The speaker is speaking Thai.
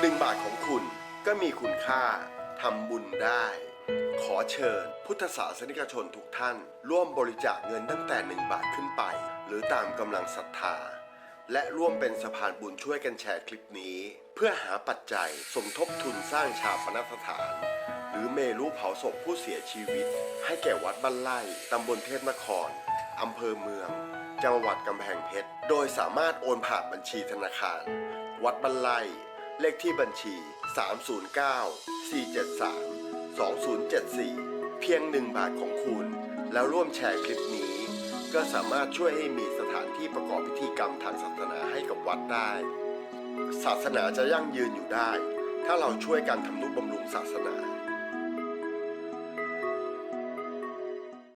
หนึ่งบาทของคุณก็มีคุณค่าทำบุญได้ ขอเชิญ พุทธศาสนิกชนทุกท่าน ร่วมบริจาคเงินตั้งแต่ 1 บาทขึ้นไป หรือตามกำลังศรัทธา และร่วมเป็นสะพานบุญช่วยกันแชร์คลิปนี้ เพื่อหาปัจจัยสมทบทุนสร้างชาปนสถาน หรือเมรุเผาศพผู้เสียชีวิต ให้แก่วัดบ้านไร่ตำบลเทพนครอำเภอเมือง จังหวัดกำแพงเพชร โดยสามารถโอนผ่านบัญชีธนาคาร วัดบ้านไร่ เลขที่บัญชี 309 473 2074 เพียงหนึ่งบาทของคุณ แล้วร่วมแชร์คลิปนี้ ก็สามารถช่วยให้มีสถานที่ประกอบพิธีกรรมทางศาสนาให้กับวัดได้ ศาสนาจะยั่งยืนอยู่ได้ ถ้าเราช่วยกันทำนุบำรุงศาสนา